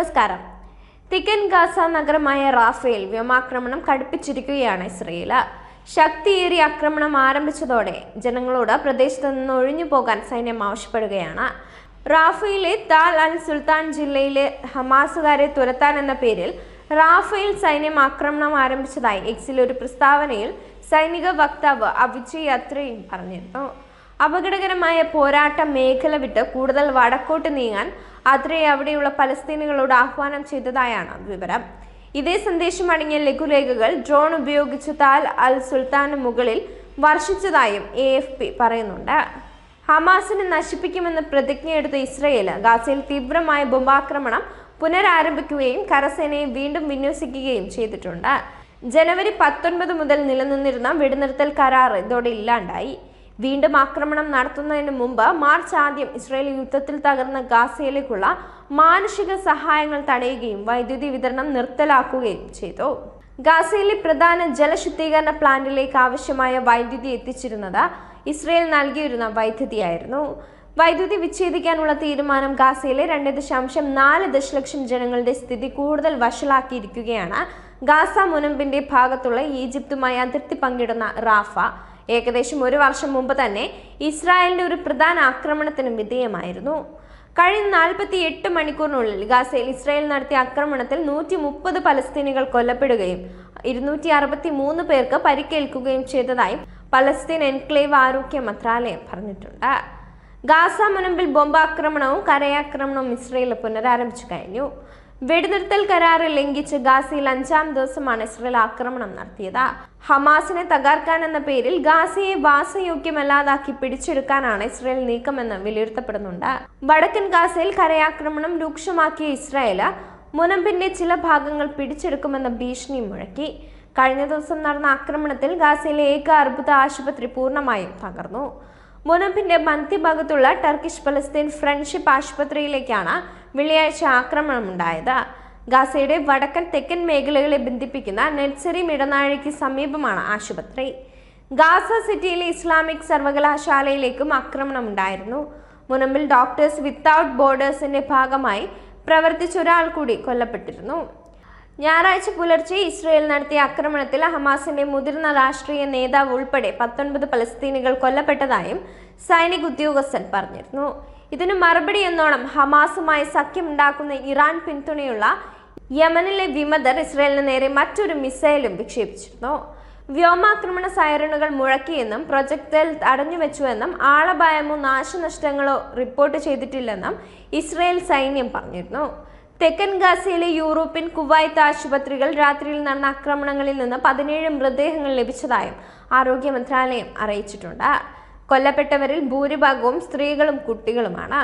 നമസ്കാരം. Thicken Gaza നഗരമായ Rafale വ്യോമാക്രമണം കടുപ്പിച്ചിരിക്കുകയാണ് ഇസ്രയേൽ ശക്തിയേറിയ ആക്രമണം ആരംഭിച്ചതോടെ ജനങ്ങളോട് പ്രദേശത്ത് നിന്ന് ഒഴിഞ്ഞു പോകാൻ സൈന്യം ആവശ്യപ്പെടുകയാണ്. റാഫയിലെ താൽ അൽ സുൽത്താൻ ജില്ലയിലെ ഹമാസുകാരെ തുരത്താൻ എന്ന പേരിൽ റാഫേൽ സൈന്യം ആക്രമണം ആരംഭിച്ചതായി എക്സിൽ ഒരു പ്രസ്താവനയിൽ സൈനിക വക്താവ് അവിജയ് അത്രയും പറഞ്ഞിരുന്നു. അപകടകരമായ പോരാട്ട മേഖല വിട്ട് കൂടുതൽ വടക്കോട്ട് നീങ്ങാൻ അദ്രെ അവിടെയുള്ള പലസ്തീനുകളോട് ആഹ്വാനം ചെയ്തതായാണ് വിവരം. ഇതേ സന്ദേശം അടങ്ങിയ ലഘുലേഖകൾ ഡ്രോൺ ഉപയോഗിച്ച് താൽ അൽ സുൽത്താന് മുകളിൽ വർഷിച്ചതായും എ എഫ് പി പറയുന്നുണ്ട്. ഹമാസിനെ നശിപ്പിക്കുമെന്ന് പ്രതിജ്ഞയെടുത്ത ഇസ്രയേൽ ഗാസയിൽ തീവ്രമായ ബോംബാക്രമണം പുനരാരംഭിക്കുകയും കരസേനയെ വീണ്ടും വിന്യസിക്കുകയും ചെയ്തിട്ടുണ്ട്. ജനുവരി പത്തൊൻപത് മുതൽ നിലനിന്നിരുന്ന വെടിനിർത്തൽ കരാർ ഇതോടെ ഇല്ലാണ്ടായി. വീണ്ടും ആക്രമണം നടത്തുന്നതിന് മുമ്പ് മാർച്ച് ആദ്യം ഇസ്രായേൽ യുദ്ധത്തിൽ തകർന്ന ഗാസയിലേക്കുള്ള മാനുഷിക സഹായങ്ങൾ തടയുകയും വൈദ്യുതി വിതരണം നിർത്തലാക്കുകയും ചെയ്തു. ഗാസയിലെ പ്രധാന ജലശുദ്ധീകരണ പ്ലാന്റിലേക്ക് ആവശ്യമായ വൈദ്യുതി എത്തിച്ചിരുന്നത് ഇസ്രയേൽ നൽകിയിരുന്ന വൈദ്യുതിയായിരുന്നു. വൈദ്യുതി വിച്ഛേദിക്കാനുള്ള തീരുമാനം ഗാസയിലെ രണ്ട് ദശാംശം നാല് ദശലക്ഷം ജനങ്ങളുടെ സ്ഥിതി കൂടുതൽ വഷളാക്കിയിരിക്കുകയാണ്. ഗാസ മുനമ്പിന്റെ ഭാഗത്തുള്ള ഈജിപ്തുമായി അതിർത്തി പങ്കിടുന്ന റാഫ ഏകദേശം ഒരു വർഷം മുമ്പ് തന്നെ ഇസ്രായേലിന്റെ ഒരു പ്രധാന ആക്രമണത്തിന് വിധേയമായിരുന്നു. കഴിഞ്ഞ നാൽപ്പത്തി എട്ട് മണിക്കൂറിനുള്ളിൽ ഗാസയിൽ ഇസ്രായേൽ നടത്തിയ ആക്രമണത്തിൽ നൂറ്റി മുപ്പത് പലസ്തീനികൾ കൊല്ലപ്പെടുകയും ഇരുന്നൂറ്റി അറുപത്തി മൂന്ന് പേർക്ക് പരിക്കേൽക്കുകയും ചെയ്തതായി പലസ്തീൻ എൻക്ലേവ് ആരോഗ്യ മന്ത്രാലയം പറഞ്ഞിട്ടുണ്ട്. ഗാസ മുനമ്പിൽ ബോംബാക്രമണവും കരയാക്രമണവും ഇസ്രയേൽ പുനരാരംഭിച്ചു കഴിഞ്ഞു. വെടിനിർത്തൽ കരാറ് ലംഘിച്ച് ഗാസയിൽ അഞ്ചാം ദിവസമാണ് ഇസ്രയേൽ ആക്രമണം നടത്തിയത്. ഹമാസിനെ തകർക്കാൻ എന്ന പേരിൽ ഗാസയെ വാസയോഗ്യമല്ലാതാക്കി പിടിച്ചെടുക്കാനാണ് ഇസ്രയേൽ നീക്കമെന്ന് വിലയിരുത്തപ്പെടുന്നുണ്ട്. വടക്കൻ ഗാസയിൽ കരയാക്രമണം രൂക്ഷമാക്കിയ ഇസ്രായേൽ മുനമ്പിന്റെ ചില ഭാഗങ്ങൾ പിടിച്ചെടുക്കുമെന്ന ഭീഷണി മുഴക്കി. കഴിഞ്ഞ ദിവസം നടന്ന ആക്രമണത്തിൽ ഗാസയിലെ ഏക അർബുദ ആശുപത്രി പൂർണമായും തകർന്നു. മുനമ്പിന്റെ മധ്യഭാഗത്തുള്ള ടർക്കിഷ് പലസ്തീൻ ഫ്രണ്ട്ഷിപ്പ് ആശുപത്രിയിലേക്കാണ് വെള്ളിയാഴ്ച ആക്രമണം ഉണ്ടായത് ഗാസയുടെ വടക്കൻ തെക്കൻ മേഖലകളെ ബന്ധിപ്പിക്കുന്ന നെറ്റ്സറി ഇടനാഴിക്ക് സമീപമാണ് ആശുപത്രി. ഗാസ സിറ്റിയിലെ ഇസ്ലാമിക് സർവകലാശാലയിലേക്കും ആക്രമണം ഉണ്ടായിരുന്നു മുനമ്പിൽ ഡോക്ടേഴ്സ് വിത്തൌട്ട് ബോർഡേഴ്സിന്റെ ഭാഗമായി പ്രവർത്തിച്ച ഒരാൾ കൂടി കൊല്ലപ്പെട്ടിരുന്നു. ഞായറാഴ്ച പുലർച്ചെ ഇസ്രയേൽ നടത്തിയ ആക്രമണത്തിൽ ഹമാസിന്റെ മുതിർന്ന രാഷ്ട്രീയ നേതാവ് ഉൾപ്പെടെ പത്തൊൻപത് പലസ്തീനികൾ കൊല്ലപ്പെട്ടതായും സൈനിക ഉദ്യോഗസ്ഥൻ പറഞ്ഞിരുന്നു. ഇതിനു മറുപടി എന്നോണം ഹമാസുമായി സഖ്യമുണ്ടാക്കുന്ന ഇറാൻ പിന്തുണയുള്ള യമനിലെ വിമതർ ഇസ്രയേലിന് നേരെ മറ്റൊരു മിസൈലും വിക്ഷേപിച്ചിരുന്നു. വ്യോമാക്രമണ സൈറണുകൾ മുഴക്കിയെന്നും പ്രൊജക്ടൈൽ തടഞ്ഞുവെച്ചുവെന്നും ആളപായമോ നാശനഷ്ടങ്ങളോ റിപ്പോർട്ട് ചെയ്തിട്ടില്ലെന്നും ഇസ്രയേൽ സൈന്യം പറഞ്ഞിരുന്നു. തെക്കൻ ഗാസയിലെ യൂറോപ്യൻ കുവൈത്ത് ആശുപത്രികൾ രാത്രിയിൽ നടന്ന ആക്രമണങ്ങളിൽ നിന്ന് പതിനേഴ് മൃതദേഹങ്ങൾ ലഭിച്ചതായും ആരോഗ്യ മന്ത്രാലയം അറിയിച്ചിട്ടുണ്ട്. കൊല്ലപ്പെട്ടവരിൽ ഭൂരിഭാഗവും സ്ത്രീകളും കുട്ടികളുമാണ്.